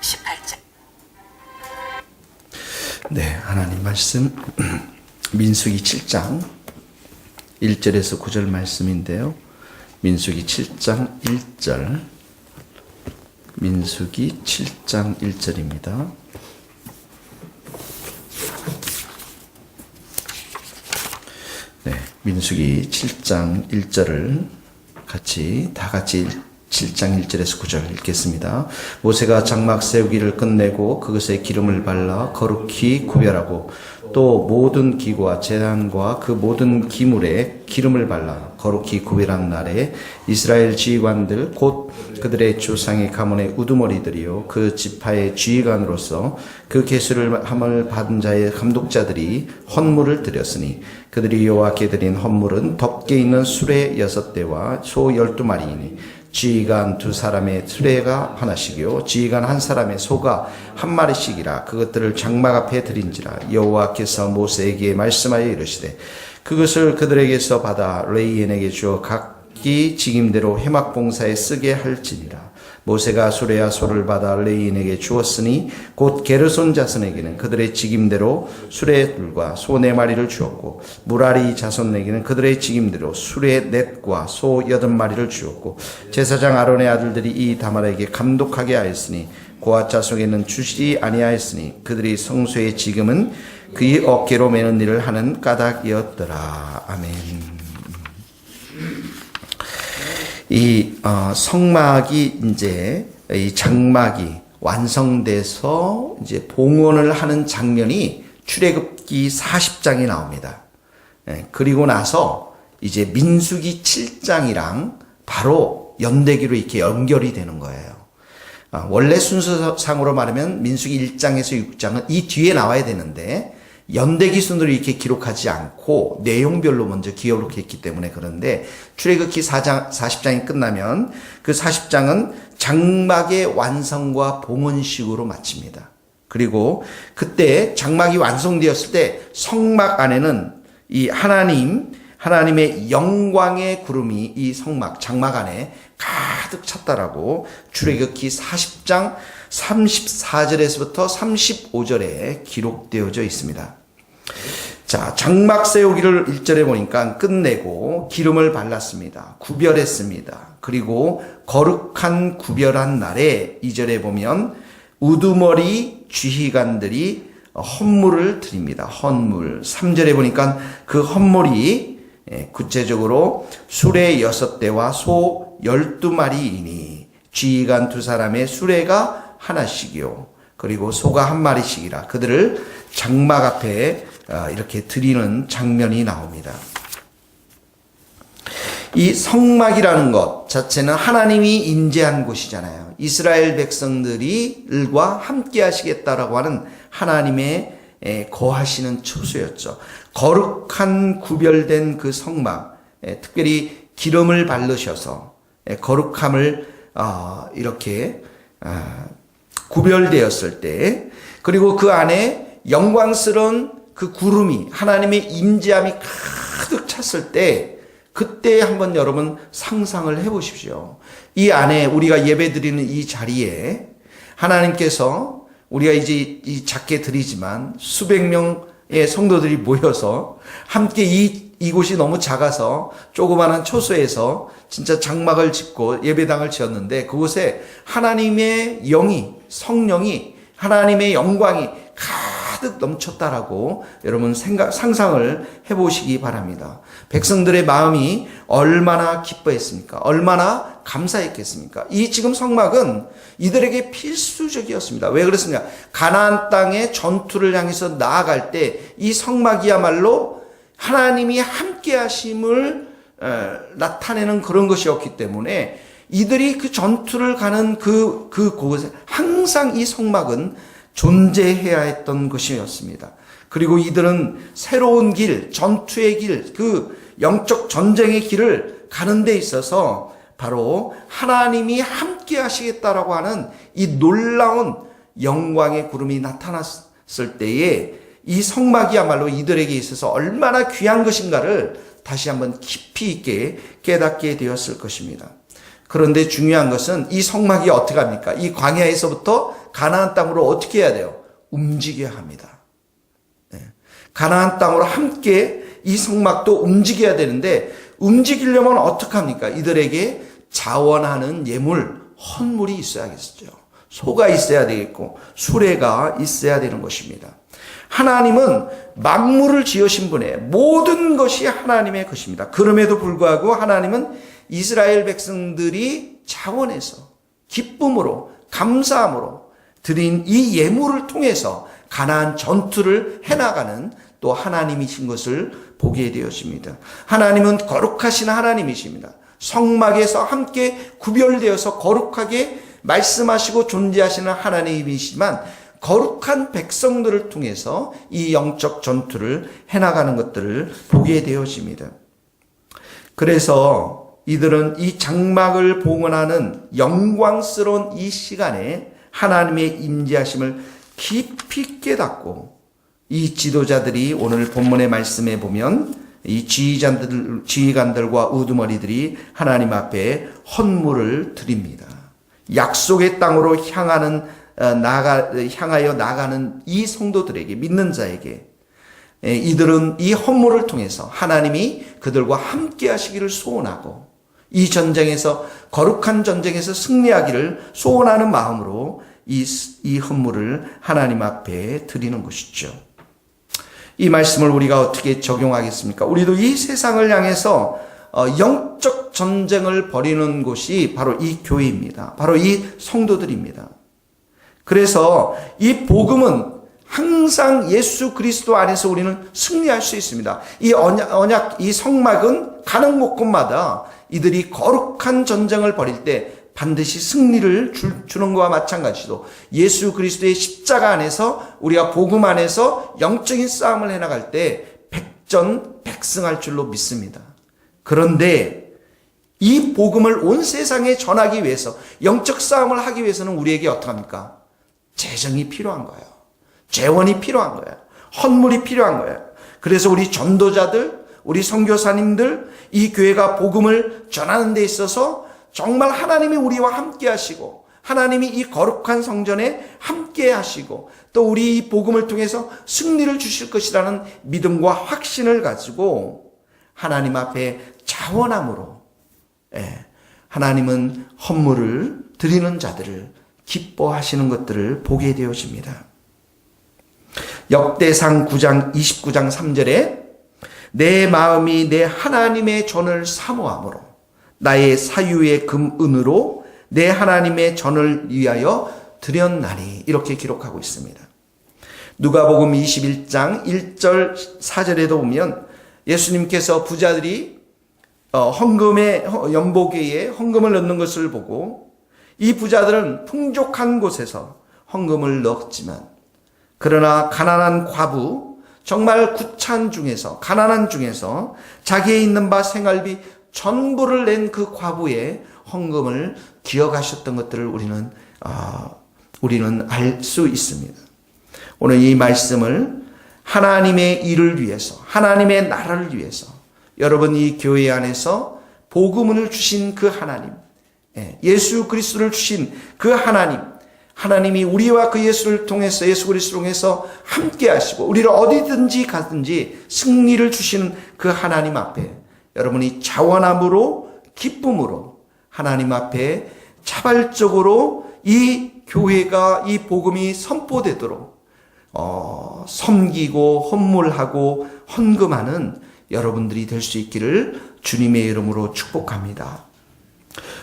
18절. 네, 하나님 말씀 민수기 7장 1절에서 9절 말씀인데요. 민수기 7장 1절 민수기 7장 1절입니다. 네, 민수기 7장 1절을 같이 다 같이 7장 1절에서 9절 읽겠습니다. 모세가 장막 세우기를 끝내고 그것에 기름을 발라 거룩히 구별하고 또 모든 기구와 재단과 그 모든 기물에 기름을 발라 거룩히 구별한 날에 이스라엘 지휘관들 곧 그들의 조상의 가문의 우두머리들이요 그 지파의 지휘관으로서 그 계수를 함을 받은 자의 감독자들이 헌물을 드렸으니 그들이 여호와께 드린 헌물은 덮개 있는 수레 여섯 대와 소 열두 마리이니 지휘관 두 사람의 수레가 하나씩이요. 지휘관 한 사람의 소가 한 마리씩이라 그것들을 장막 앞에 드린지라 여호와께서 모세에게 말씀하여 이르시되 그것을 그들에게서 받아 레이엔에게 주어 각기 직임대로 회막 봉사에 쓰게 할지니라 모세가 수레와 소를 받아 레인에게 주었으니 곧 게르손 자손에게는 그들의 직임대로 수레들과 소 네 마리를 주었고 무라리 자손에게는 그들의 직임대로 수레 넷과 소 여덟 마리를 주었고 제사장 아론의 아들들이 이 다말에게 감독하게 하였으니 고아 자손에게는 주시지 아니하였으니 그들이 성소의 지금은 그의 어깨로 매는 일을 하는 까닭이었더라 아멘. 이 어, 성막이 이제 이 장막이 완성돼서 이제 봉헌을 하는 장면이 출애굽기 40장에 나옵니다. 예, 그리고 나서 이제 민수기 7장이랑 바로 연대기로 이렇게 연결이 되는 거예요. 아, 원래 순서상으로 말하면 민수기 1장에서 6장은 이 뒤에 나와야 되는데 연대기 순으로 이렇게 기록하지 않고 내용별로 먼저 기록했기 때문에 그런데 출애굽기 4장 40장이 끝나면 그 40장은 장막의 완성과 봉헌식으로 마칩니다. 그리고 그때 장막이 완성되었을 때 성막 안에는 이 하나님 하나님의 영광의 구름이 이 성막 장막 안에 가득 찼다라고 출애굽기 40장 34절에서부터 35절에 기록되어져 있습니다. 자, 장막 세우기를 1절에 보니까 끝내고 기름을 발랐습니다. 구별했습니다. 그리고 거룩한 구별한 날에 2절에 보면 우두머리 지휘관들이 헌물을 드립니다. 헌물. 3절에 보니까 그 헌물이 예, 구체적으로 수레 여섯 대와 소 열두 마리이니 지휘관 두 사람의 수레가 하나씩이요. 그리고 소가 한 마리씩이라 그들을 장막 앞에 어, 이렇게 드리는 장면이 나옵니다. 이 성막이라는 것 자체는 하나님이 인재한 곳이잖아요. 이스라엘 백성들이과 함께 하시겠다라고 하는 하나님의 거하시는 처소였죠. 거룩한 구별된 그 성막, 특별히 기름을 바르셔서 거룩함을 어, 이렇게 아, 구별되었을 때, 그리고 그 안에 영광스러운 그 구름이 하나님의 임재함이 가득 찼을 때, 그때 한번 여러분 상상을 해 보십시오. 이 안에 우리가 예배 드리는 이 자리에 하나님께서 우리가 이제 이 작게 드리지만 수백 명의 성도들이 모여서 함께 이 이곳이 너무 작아서 조그마한 초소에서 진짜 장막을 짓고 예배당을 지었는데 그곳에 하나님의 영이 성령이 하나님의 영광이 가득 넘쳤다라고 여러분 생각 상상을 해 보시기 바랍니다. 백성들의 마음이 얼마나 기뻐했습니까? 얼마나 감사했겠습니까? 이 지금 성막은 이들에게 필수적이었습니다. 왜 그렇습니까? 가나안 땅의 전투를 향해서 나아갈 때 이 성막이야말로 하나님이 함께 하심을 나타내는 그런 것이었기 때문에 이들이 그 전투를 가는 그, 그 곳에 항상 이 성막은 존재해야 했던 것이었습니다. 그리고 이들은 새로운 길, 전투의 길, 그 영적 전쟁의 길을 가는 데 있어서 바로 하나님이 함께 하시겠다라고 하는 이 놀라운 영광의 구름이 나타났을 때에 이 성막이야말로 이들에게 있어서 얼마나 귀한 것인가를 다시 한번 깊이 있게 깨닫게 되었을 것입니다. 그런데 중요한 것은 이 성막이 어떻게 합니까? 이 광야에서부터 가나안 땅으로 어떻게 해야 돼요? 움직여야 합니다. 네. 가나안 땅으로 함께 이 성막도 움직여야 되는데 움직이려면 어떻게 합니까? 이들에게 자원하는 예물, 헌물이 있어야겠죠. 소가 있어야 되겠고 수레가 있어야 되는 것입니다. 하나님은 만물을 지으신 분의 모든 것이 하나님의 것입니다. 그럼에도 불구하고 하나님은 이스라엘 백성들이 자원해서 기쁨으로 감사함으로 드린 이 예물을 통해서 가나안 전투를 해나가는 또 하나님이신 것을 보게 되었습니다. 하나님은 거룩하신 하나님이십니다. 성막에서 함께 구별되어서 거룩하게 말씀하시고 존재하시는 하나님이시지만 거룩한 백성들을 통해서 이 영적 전투를 해나가는 것들을 보게 되어집니다. 그래서 이들은 이 장막을 봉헌하는 영광스러운 이 시간에 하나님의 임재하심을 깊이 깨닫고 이 지도자들이 오늘 본문의 말씀에 보면 이 지휘관들, 지휘관들과 우두머리들이 하나님 앞에 헌물을 드립니다. 약속의 땅으로 향하는 어, 나가 향하여 나가는 이 성도들에게 믿는 자에게 에, 이들은 이 헌물을 통해서 하나님이 그들과 함께 하시기를 소원하고 이 전쟁에서 거룩한 전쟁에서 승리하기를 소원하는 마음으로 이, 이 헌물을 하나님 앞에 드리는 것이죠. 이 말씀을 우리가 어떻게 적용하겠습니까? 우리도 이 세상을 향해서 어, 영적 전쟁을 벌이는 곳이 바로 이 교회입니다. 바로 이 성도들입니다. 그래서 이 복음은 항상 예수 그리스도 안에서 우리는 승리할 수 있습니다. 이 언약, 언약 이 성막은 가는 곳곳마다 이들이 거룩한 전쟁을 벌일 때 반드시 승리를 줄, 주는 것과 마찬가지로 예수 그리스도의 십자가 안에서 우리가 복음 안에서 영적인 싸움을 해나갈 때 백전 백승할 줄로 믿습니다. 그런데 이 복음을 온 세상에 전하기 위해서 영적 싸움을 하기 위해서는 우리에게 어떡합니까? 재정이 필요한 거예요. 재원이 필요한 거예요. 헌물이 필요한 거예요. 그래서 우리 전도자들, 우리 선교사님들, 이 교회가 복음을 전하는 데 있어서 정말 하나님이 우리와 함께 하시고 하나님이 이 거룩한 성전에 함께 하시고 또 우리 이 복음을 통해서 승리를 주실 것이라는 믿음과 확신을 가지고 하나님 앞에 자원함으로 예, 하나님은 헌물을 드리는 자들을 기뻐하시는 것들을 보게 되어집니다. 역대상 9장 29장 3절에 내 마음이 내 하나님의 전을 사모함으로 나의 사유의 금은으로 내 하나님의 전을 위하여 드렸나니 이렇게 기록하고 있습니다. 누가복음 21장 1절 4절에도 보면 예수님께서 부자들이 어, 헌금의 연보계에 헌금을 넣는 것을 보고 이 부자들은 풍족한 곳에서 헌금을 넣었지만 그러나 가난한 과부 정말 구찬 중에서 가난한 중에서 자기의 있는 바 생활비 전부를 낸 그 과부의 헌금을 기억하셨던 것들을 우리는 어, 우리는 알 수 있습니다. 오늘 이 말씀을 하나님의 일을 위해서 하나님의 나라를 위해서 여러분 이 교회 안에서 복음을 주신 그 하나님 예, 예수 그리스도를 주신 그 하나님 하나님이 우리와 그 예수를 통해서 예수 그리스도를 통해서 함께 하시고 우리를 어디든지 가든지 승리를 주시는 그 하나님 앞에 여러분이 자원함으로 기쁨으로 하나님 앞에 자발적으로 이 교회가 이 복음이 선포되도록 어, 섬기고 헌물하고 헌금하는 여러분들이 될 수 있기를 주님의 이름으로 축복합니다.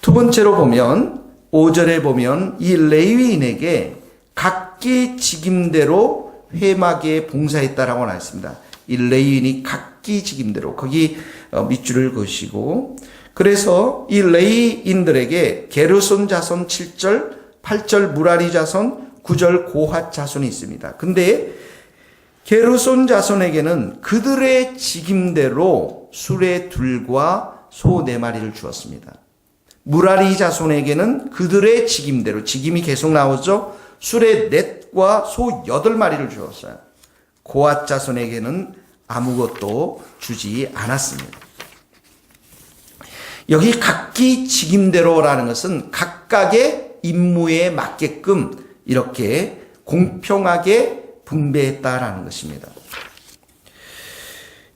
두 번째로 보면 5절에 보면 이 레위인에게 각기 직임대로 회막에 봉사했다라고 나왔습니다. 이 레위인이 각기 직임대로 거기 어, 밑줄을 그시고 그래서 이 레위인들에게 게르손 자손 7절, 8절 무라리 자손, 9절 고핫 자손이 있습니다. 근데 게르손 자손에게는 그들의 직임대로 수레 둘과 소 네 마리를 주었습니다. 무라리 자손에게는 그들의 직임대로 직임이 계속 나오죠. 수레 넷과 소 여덟 마리를 주었어요. 고앗 자손에게는 아무것도 주지 않았습니다. 여기 각기 직임대로라는 것은 각각의 임무에 맞게끔 이렇게 공평하게 분배했다라는 것입니다.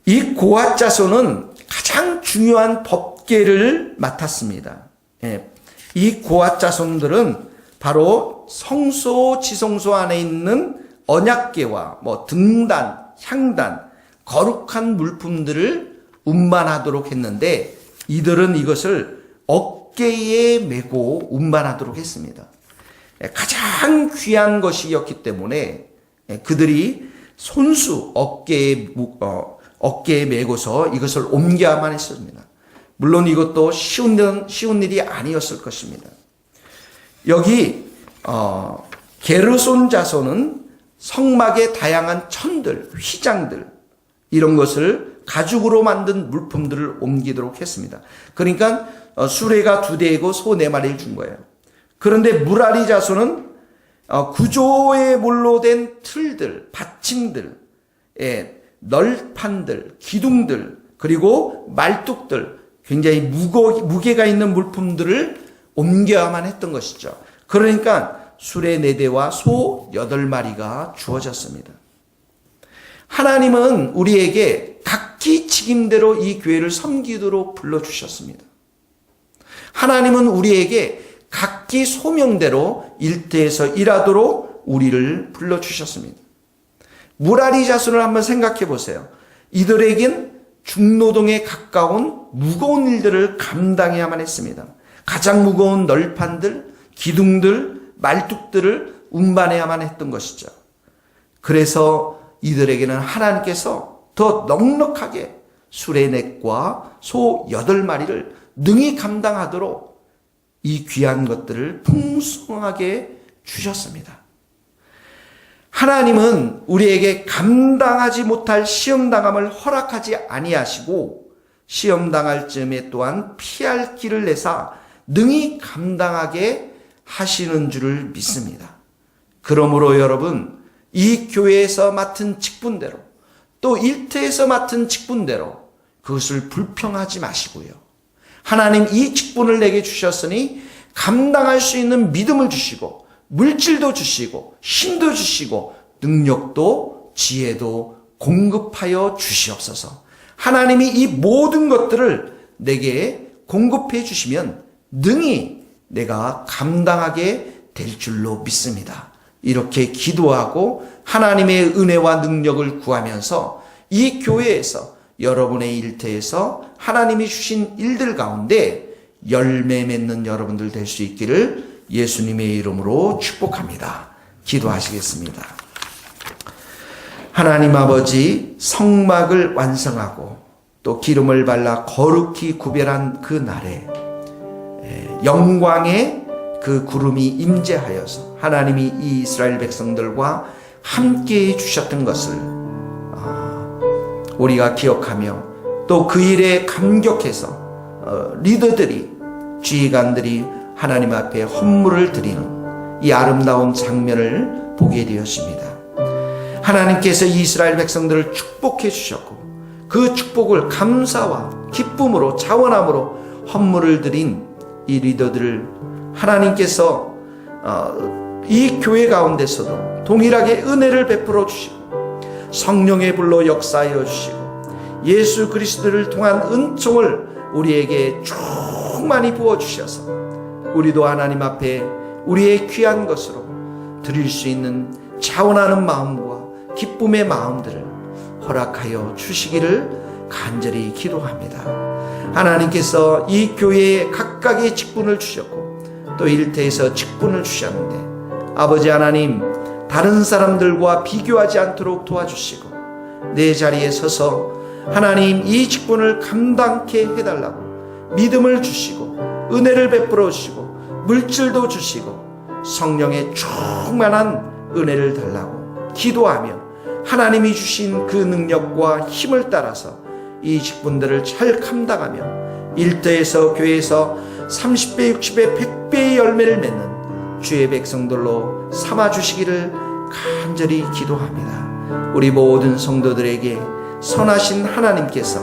이 고아 자손은 가장 중요한 법계를 맡았습니다. 예, 이 고아 자손들은 바로 성소 지성소 안에 있는 언약계와 뭐 등단, 향단, 거룩한 물품들을 운반하도록 했는데 이들은 이것을 어깨에 메고 운반하도록 했습니다. 예, 가장 귀한 것이었기 때문에 예, 그들이 손수 어깨에 어, 어깨에 메고서 이것을 옮겨야만 했습니다. 물론 이것도 쉬운 쉬운 일이 아니었을 것입니다. 여기 어, 게르손 자손은 성막의 다양한 천들, 휘장들 이런 것을 가죽으로 만든 물품들을 옮기도록 했습니다. 그러니까 어, 수레가 두 대이고 소 네 마리를 준 거예요. 그런데 무라리 자손은 어, 구조의 물로 된 틀들, 받침들, 예, 널판들, 기둥들, 그리고 말뚝들, 굉장히 무거, 무게가 있는 물품들을 옮겨야만 했던 것이죠. 그러니까 수레 네 대와 소 여덟 마리가 주어졌습니다. 하나님은 우리에게 각기 직임대로 이 교회를 섬기도록 불러주셨습니다. 하나님은 우리에게 각기 소명대로 일터에서 일하도록 우리를 불러주셨습니다. 무라리 자손을 한번 생각해 보세요. 이들에겐 중노동에 가까운 무거운 일들을 감당해야만 했습니다. 가장 무거운 널판들, 기둥들, 말뚝들을 운반해야만 했던 것이죠. 그래서 이들에게는 하나님께서 더 넉넉하게 수레넷과 소 여덟 마리를 능히 감당하도록 이 귀한 것들을 풍성하게 주셨습니다. 하나님은 우리에게 감당하지 못할 시험당함을 허락하지 아니하시고 시험당할 즈음에 또한 피할 길을 내사 능히 감당하게 하시는 줄을 믿습니다. 그러므로 여러분 이 교회에서 맡은 직분대로 또 일터에서 맡은 직분대로 그것을 불평하지 마시고요. 하나님 이 직분을 내게 주셨으니 감당할 수 있는 믿음을 주시고 물질도 주시고 힘도 주시고 능력도 지혜도 공급하여 주시옵소서. 하나님이 이 모든 것들을 내게 공급해 주시면 능히 내가 감당하게 될 줄로 믿습니다. 이렇게 기도하고 하나님의 은혜와 능력을 구하면서 이 교회에서 여러분의 일터에서 하나님이 주신 일들 가운데 열매 맺는 여러분들 될 수 있기를 예수님의 이름으로 축복합니다. 기도하시겠습니다. 하나님 아버지 성막을 완성하고 또 기름을 발라 거룩히 구별한 그 날에 영광의 그 구름이 임재하여서 하나님이 이 이스라엘 백성들과 함께 주셨던 것을 아, 우리가 기억하며 또 그 일에 감격해서 어, 리더들이 지휘관들이 하나님 앞에 헌물을 드리는 이 아름다운 장면을 보게 되었습니다. 하나님께서 이스라엘 백성들을 축복해 주셨고 그 축복을 감사와 기쁨으로 자원함으로 헌물을 드린 이 리더들을 하나님께서 어, 이 교회 가운데서도 동일하게 은혜를 베풀어 주시고 성령의 불로 역사하여 주시고 예수 그리스도를 통한 은총을 우리에게 충만히 부어 주셔서 우리도 하나님 앞에 우리의 귀한 것으로 드릴 수 있는 자원하는 마음과 기쁨의 마음들을 허락하여 주시기를 간절히 기도합니다. 하나님께서 이 교회에 각각의 직분을 주셨고 또 일터에서 직분을 주셨는데 아버지 하나님 다른 사람들과 비교하지 않도록 도와주시고 내 자리에 서서 하나님 이 직분을 감당케 해달라고 믿음을 주시고 은혜를 베풀어 주시고 물질도 주시고 성령의 충만한 은혜를 달라고 기도하며 하나님이 주신 그 능력과 힘을 따라서 이 직분들을 잘 감당하며 일터에서 교회에서 30배, 60배, 100배의 열매를 맺는 주의 백성들로 삼아 주시기를 간절히 기도합니다. 우리 모든 성도들에게 선하신 하나님께서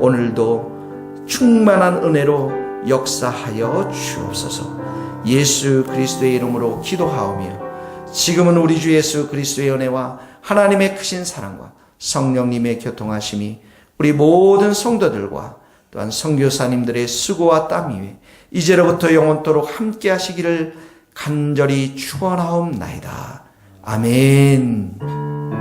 오늘도 충만한 은혜로 역사하여 주옵소서. 예수 그리스도의 이름으로 기도하오며 지금은 우리 주 예수 그리스도의 은혜와 하나님의 크신 사랑과 성령님의 교통하심이 우리 모든 성도들과 또한 선교사님들의 수고와 땀 위에 이제로부터 영원토록 함께 하시기를 간절히 축원하옵나이다. 아멘.